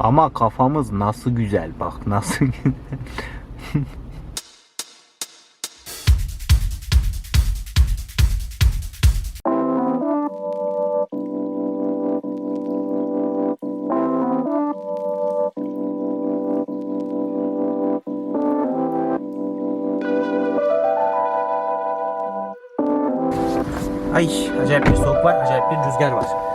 Ama kafamız nasıl güzel bak nasıl güzel. Ay acayip bir soğuk var, acayip bir rüzgar var.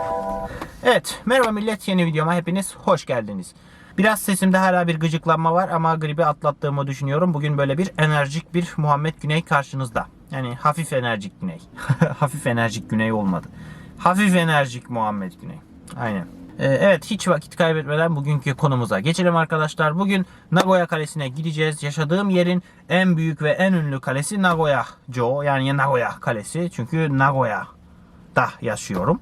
Evet, merhaba millet. Yeni videoma hepiniz hoş geldiniz. Biraz sesimde hala bir gıcıklanma var ama gribi atlattığımı düşünüyorum. Bugün böyle bir enerjik bir Muhammed Güney karşınızda. Yani hafif enerjik Güney. hafif enerjik Güney olmadı. Hafif enerjik Muhammed Güney. Aynen. Ee, evet hiç vakit kaybetmeden bugünkü konumuza geçelim arkadaşlar. Bugün Nagoya Kalesi'ne gideceğiz. Yaşadığım yerin en büyük ve en ünlü kalesi Nagoya Jo yani Nagoya Kalesi. Çünkü Nagoya'da yaşıyorum.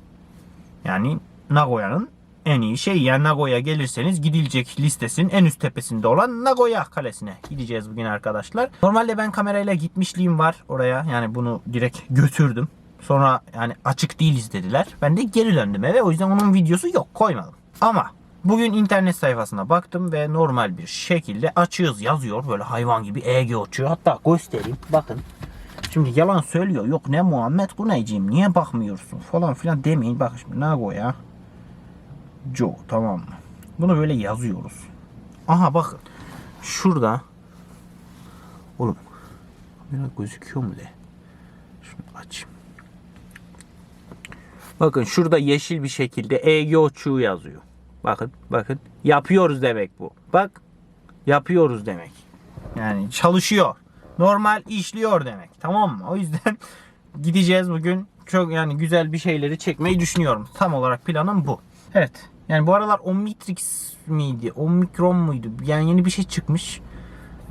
Yani Nagoya'nın en iyi şey. Yani Nagoya gelirseniz gidilecek listesinin en üst tepesinde olan Nagoya Kalesi'ne gideceğiz bugün arkadaşlar. Normalde ben kamerayla gitmişliğim var oraya. Yani bunu direkt götürdüm. Sonra yani açık değiliz dediler. Ben de geri döndüm eve. O yüzden onun videosu yok. Koymadım. Ama bugün internet sayfasına baktım ve normal bir şekilde açığız yazıyor. Böyle hayvan gibi EG uçuyor. Hatta göstereyim. Bakın. Şimdi yalan söylüyor. Yok ne Muhammed Güneyciğim niye bakmıyorsun falan filan demeyin. Bakın şimdi Nagoya Jo tamam mı? Bunu böyle yazıyoruz. Aha bakın. Şurada Oğlum biraz gözüküyor mu de? Şunu açayım. Bakın şurada yeşil bir şekilde EG uçuğu yazıyor. Bakın bakın. Yapıyoruz demek bu. Bak yapıyoruz demek. Yani çalışıyor. Normal işliyor demek. Tamam mı? O yüzden gideceğiz bugün. Çok yani güzel bir şeyleri çekmeyi düşünüyorum. Tam olarak planım bu. Evet. Yani bu aralar Omnitrix miydi? Omikron muydu? Yani yeni bir şey çıkmış.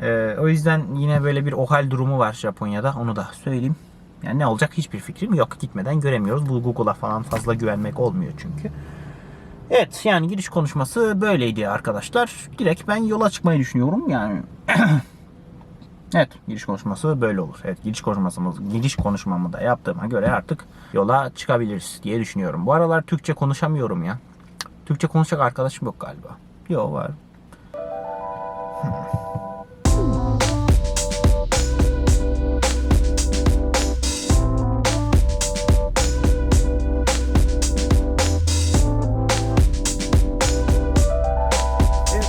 Ee, o yüzden yine böyle bir OHAL durumu var Japonya'da. Onu da söyleyeyim. Yani ne olacak hiçbir fikrim yok. Gitmeden göremiyoruz. Bu Google'a falan fazla güvenmek olmuyor çünkü. Evet yani giriş konuşması böyleydi arkadaşlar. Direkt ben yola çıkmayı düşünüyorum yani. evet giriş konuşması böyle olur. Evet giriş konuşmamız giriş konuşmamı da yaptığıma göre artık yola çıkabiliriz diye düşünüyorum. Bu aralar Türkçe konuşamıyorum ya. Türkçe konuşacak arkadaşım yok galiba. Yok var.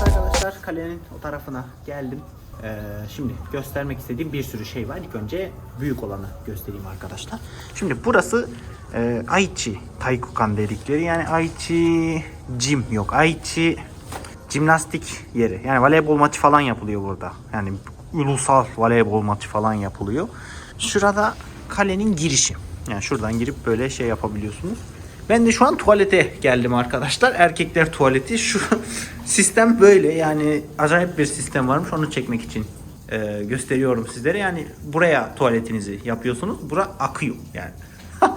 Arkadaşlar kalenin o tarafına geldim. Ee, şimdi göstermek istediğim bir sürü şey var. İlk önce büyük olanı göstereyim arkadaşlar. Şimdi burası e, Aichi Taikukan dedikleri yani Aichi Gym yok Aichi jimnastik yeri. Yani voleybol maçı falan yapılıyor burada. Yani ulusal voleybol maçı falan yapılıyor. Şurada kalenin girişi. Yani şuradan girip böyle şey yapabiliyorsunuz. Ben de şu an tuvalete geldim arkadaşlar. Erkekler tuvaleti. Şu sistem böyle. Yani acayip bir sistem varmış. Onu çekmek için e, gösteriyorum sizlere. Yani buraya tuvaletinizi yapıyorsunuz. Bura akıyor yani.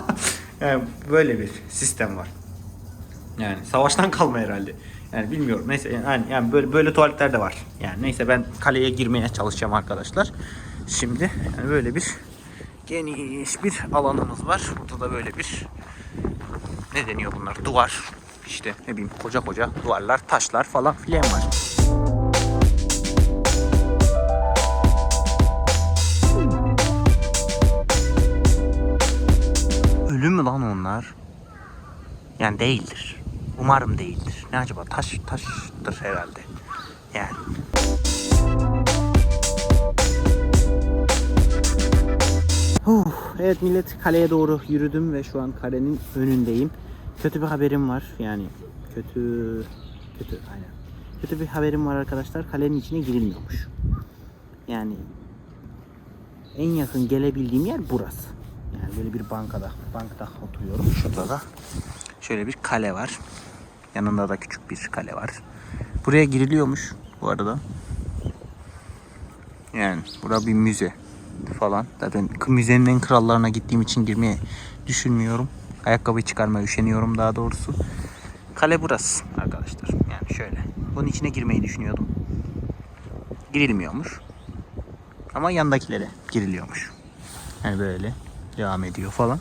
yani böyle bir sistem var. Yani savaştan kalma herhalde. Yani bilmiyorum. Neyse yani, yani böyle böyle tuvaletler de var. Yani neyse ben kaleye girmeye çalışacağım arkadaşlar. Şimdi yani böyle bir geniş bir alanımız var. Burada da böyle bir ne deniyor bunlar? Duvar. İşte ne bileyim koca koca duvarlar, taşlar falan filan var. Ölü mü lan onlar? Yani değildir. Umarım değildir. Ne acaba? Taş, taştır herhalde. Yani. Huh, evet millet kaleye doğru yürüdüm ve şu an kalenin önündeyim. Kötü bir haberim var. Yani kötü kötü aynen. Kötü bir haberim var arkadaşlar. Kalenin içine girilmiyormuş. Yani en yakın gelebildiğim yer burası. Yani böyle bir bankada, bankta oturuyorum. Şurada da şöyle bir kale var. Yanında da küçük bir kale var. Buraya giriliyormuş bu arada. Yani bura bir müze falan. Zaten müzenin en krallarına gittiğim için girmeye düşünmüyorum. Ayakkabıyı çıkarmaya üşeniyorum daha doğrusu. Kale burası arkadaşlar. Yani şöyle. Bunun içine girmeyi düşünüyordum. Girilmiyormuş. Ama yandakilere giriliyormuş. Yani böyle devam ediyor falan.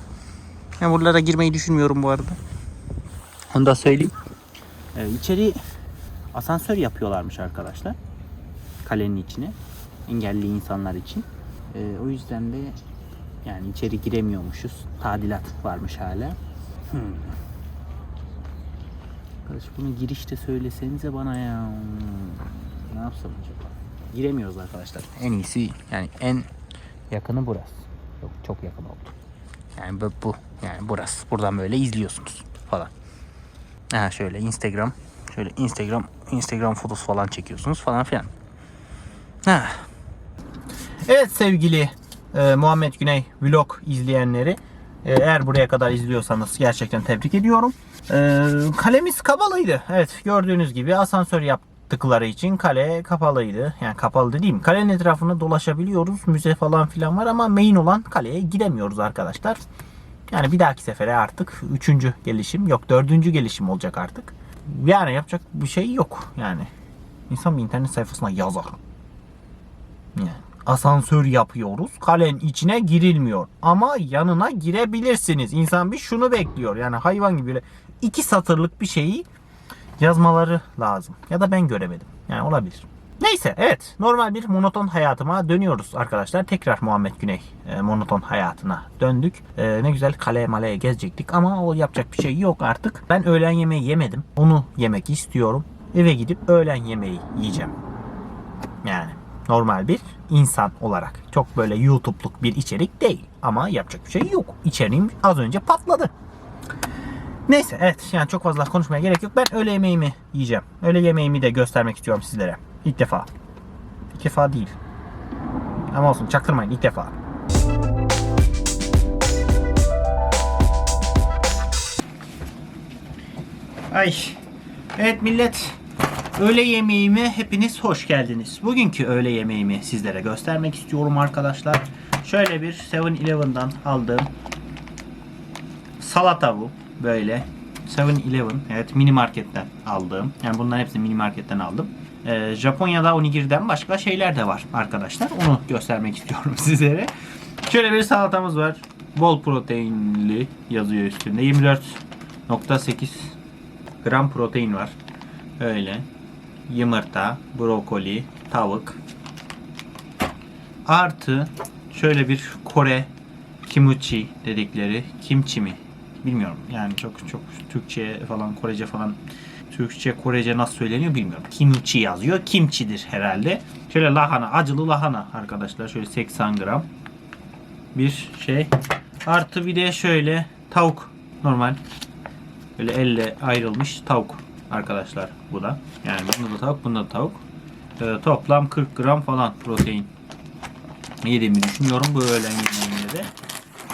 Yani buralara girmeyi düşünmüyorum bu arada. Onu da söyleyeyim. Ee, içeri asansör yapıyorlarmış arkadaşlar. Kalenin içine. Engelli insanlar için. Ee, o yüzden de yani içeri giremiyormuşuz. Tadilat varmış hala. Hmm. Arkadaş bunu girişte söylesenize bana ya. Ne yapsam acaba? Giremiyoruz arkadaşlar. En iyisi yani en yakını burası. Yok çok yakın oldu. Yani bu, bu yani burası. Buradan böyle izliyorsunuz falan. Ha şöyle Instagram şöyle Instagram Instagram fotosu falan çekiyorsunuz falan filan. Ha. Evet sevgili e, Muhammed Güney vlog izleyenleri e, eğer buraya kadar izliyorsanız gerçekten tebrik ediyorum. E, kalemiz kapalıydı. Evet gördüğünüz gibi asansör yaptıkları için kale kapalıydı. Yani kapalı dediğim kalenin etrafını dolaşabiliyoruz. Müze falan filan var ama main olan kaleye giremiyoruz arkadaşlar. Yani bir dahaki sefere artık üçüncü gelişim yok dördüncü gelişim olacak artık. Yani yapacak bir şey yok yani. İnsan bir internet sayfasına yazar. Yani asansör yapıyoruz. Kalenin içine girilmiyor. Ama yanına girebilirsiniz. İnsan bir şunu bekliyor. Yani hayvan gibi böyle iki satırlık bir şeyi yazmaları lazım. Ya da ben göremedim. Yani olabilir. Neyse evet normal bir monoton hayatıma dönüyoruz arkadaşlar. Tekrar Muhammed Güney e, monoton hayatına döndük. E, ne güzel kale maleye gezecektik ama o yapacak bir şey yok artık. Ben öğlen yemeği yemedim. Onu yemek istiyorum. Eve gidip öğlen yemeği yiyeceğim. Yani normal bir insan olarak. Çok böyle YouTube'luk bir içerik değil. Ama yapacak bir şey yok. İçeriğim az önce patladı. Neyse evet yani çok fazla konuşmaya gerek yok. Ben öğle yemeğimi yiyeceğim. Öğle yemeğimi de göstermek istiyorum sizlere. İlk defa. İlk defa değil. Ama olsun çaktırmayın ilk defa. Ay. Evet millet. Öğle yemeğime hepiniz hoş geldiniz. Bugünkü öğle yemeğimi sizlere göstermek istiyorum arkadaşlar. Şöyle bir 7-Eleven'dan aldığım salata bu. Böyle. 7-Eleven. Evet mini marketten aldığım. Yani bunların hepsini mini marketten aldım. Ee, Japonya'da onigiri'den başka şeyler de var arkadaşlar. Onu göstermek istiyorum sizlere. Şöyle bir salatamız var. Bol proteinli yazıyor üstünde. 24.8 gram protein var. Öyle. Yumurta, brokoli, tavuk. Artı şöyle bir Kore kimchi dedikleri kimchi mi? Bilmiyorum. Yani çok çok Türkçe falan Korece falan Türkçe Korece nasıl söyleniyor bilmiyorum. Kimchi yazıyor. Kimchidir herhalde. Şöyle lahana, acılı lahana arkadaşlar. Şöyle 80 gram. Bir şey. Artı bir de şöyle tavuk. Normal. Böyle elle ayrılmış tavuk arkadaşlar bu da. Yani bunda da tavuk, bunda da tavuk. Ee, toplam 40 gram falan protein yediğimi düşünüyorum bu öğlen yemeğinde de.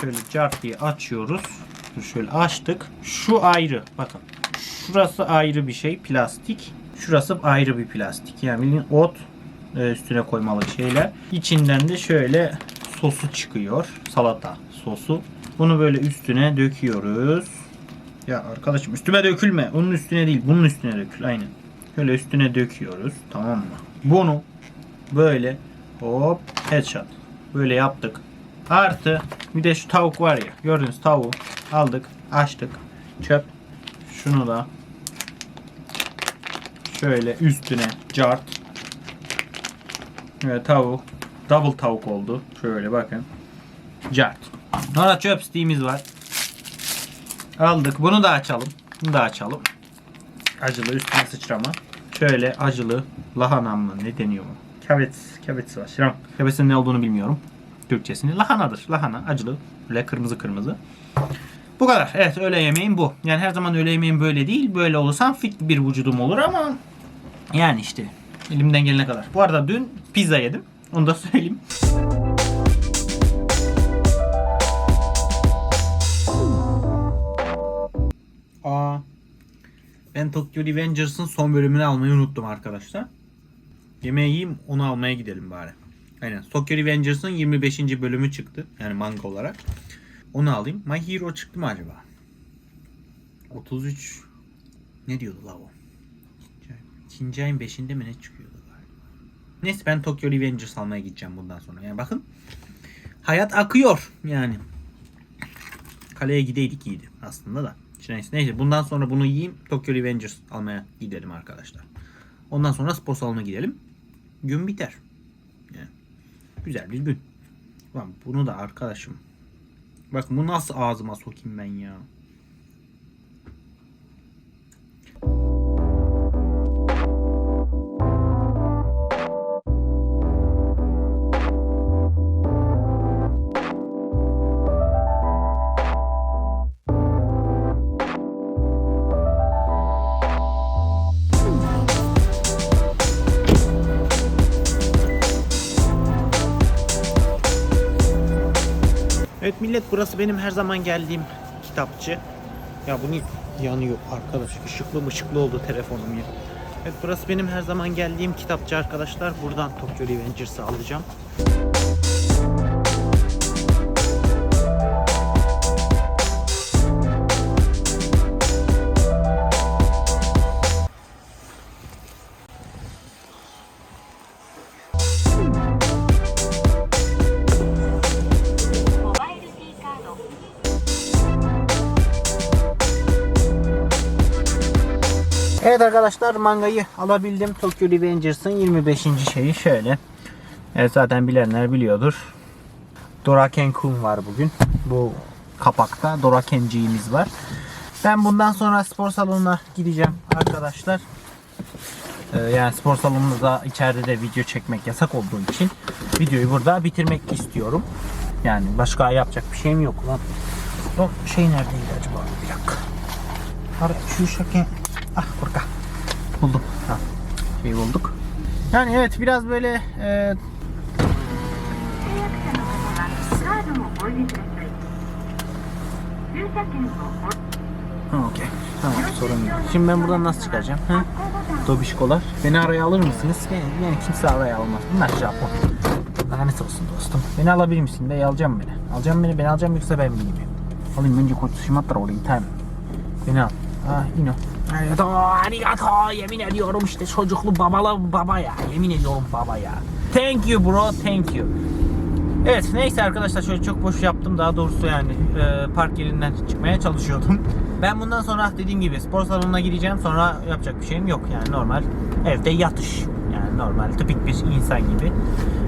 Şöyle cart diye açıyoruz. Şöyle açtık. Şu ayrı. Bakın. Şurası ayrı bir şey. Plastik. Şurası ayrı bir plastik. Yani bildiğin ot e, üstüne koymalı şeyler. İçinden de şöyle sosu çıkıyor. Salata sosu. Bunu böyle üstüne döküyoruz. Ya arkadaşım üstüme dökülme. Onun üstüne değil. Bunun üstüne dökül. Aynen. Şöyle üstüne döküyoruz. Tamam mı? Bunu böyle hop headshot. Böyle yaptık. Artı bir de şu tavuk var ya. Gördünüz tavuğu aldık. Açtık. Çöp. Şunu da şöyle üstüne cart. Ve tavuk. Double tavuk oldu. Şöyle bakın. Cart. Sonra çöp stiğimiz var. Aldık. Bunu da açalım. Bunu da açalım. Acılı üstüne sıçrama. Şöyle acılı lahana mı ne deniyor bu? Kavets. Kavets var. Şiran. Kavetsin ne olduğunu bilmiyorum. Türkçesini. Lahanadır. Lahana. Acılı. Böyle kırmızı kırmızı. Bu kadar. Evet öğle yemeğim bu. Yani her zaman öğle yemeğim böyle değil. Böyle olursam fit bir vücudum olur ama yani işte elimden gelene kadar. Bu arada dün pizza yedim. Onu da söyleyeyim. Aa. Ben Tokyo Revengers'ın son bölümünü almayı unuttum arkadaşlar. Yemeği yiyeyim onu almaya gidelim bari. Aynen. Tokyo Revengers'ın 25. bölümü çıktı. Yani manga olarak. Onu alayım. My Hero çıktı mı acaba? 33 ne diyordu la? İkinci ayın 5'inde mi ne çıkıyordu galiba? Neyse ben Tokyo Revengers almaya gideceğim bundan sonra. Yani bakın hayat akıyor yani. Kaleye gideydik iyiydi aslında da. Neyse, neyse bundan sonra bunu yiyeyim Tokyo Revengers almaya gidelim arkadaşlar. Ondan sonra spor salonuna gidelim. Gün biter. Yani güzel bir gün. Lan bunu da arkadaşım. Bakın bu nasıl ağzıma sokayım ben ya. Millet burası benim her zaman geldiğim kitapçı. Ya bunu yanıyor arkadaş. Işıklı ışıklı oldu telefonum ya. Evet burası benim her zaman geldiğim kitapçı arkadaşlar. Buradan Tokyo Revengers'ı alacağım. Evet arkadaşlar mangayı alabildim. Tokyo Revengers'ın 25. şeyi şöyle. Evet zaten bilenler biliyordur. Doraken Kun var bugün. Bu kapakta Dorakenciğimiz var. Ben bundan sonra spor salonuna gideceğim arkadaşlar. Ee, yani spor salonunda içeride de video çekmek yasak olduğu için videoyu burada bitirmek istiyorum. Yani başka yapacak bir şeyim yok lan. O şey neredeydi acaba? Bir dakika. Şu şaka. Ah kurka. Buldum. Ha. Şeyi bulduk. Yani evet biraz böyle e, Okey. Tamam sorun değil. Şimdi ben buradan nasıl çıkacağım? Hı? Dobişkolar. Beni araya alır mısınız? Yani, yani kimse araya almaz. Bunlar Japon. Lanet olsun dostum. Beni alabilir misin? Bey alacağım beni. Alacağım beni. Beni alacağım yoksa ben bilmiyorum. Alayım önce kurtuluşum atlar olayım. Tamam. Beni al. Ah, you know arigato. Yemin ediyorum işte çocuklu babalı baba ya. Yemin ediyorum baba ya. Thank you bro, thank you. Evet neyse arkadaşlar şöyle çok boş yaptım daha doğrusu yani e, park yerinden çıkmaya çalışıyordum. Ben bundan sonra dediğim gibi spor salonuna gideceğim sonra yapacak bir şeyim yok yani normal evde yatış yani normal tipik bir insan gibi.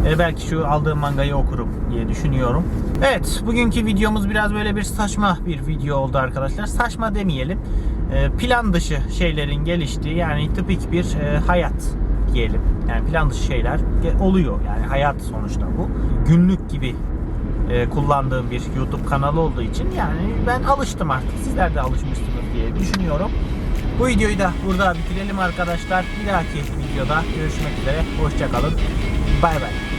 E, belki şu aldığım mangayı okurum diye düşünüyorum. Evet bugünkü videomuz biraz böyle bir saçma bir video oldu arkadaşlar. Saçma demeyelim. E, plan dışı şeylerin geliştiği yani tipik bir e, hayat diyelim. Yani plan dışı şeyler oluyor. Yani hayat sonuçta bu. Günlük gibi e, kullandığım bir YouTube kanalı olduğu için yani ben alıştım artık. Sizler de alışmışsınız diye düşünüyorum. Bu videoyu da burada bitirelim arkadaşlar. Bir dahaki videoda görüşmek üzere. Hoşçakalın. Bay bay.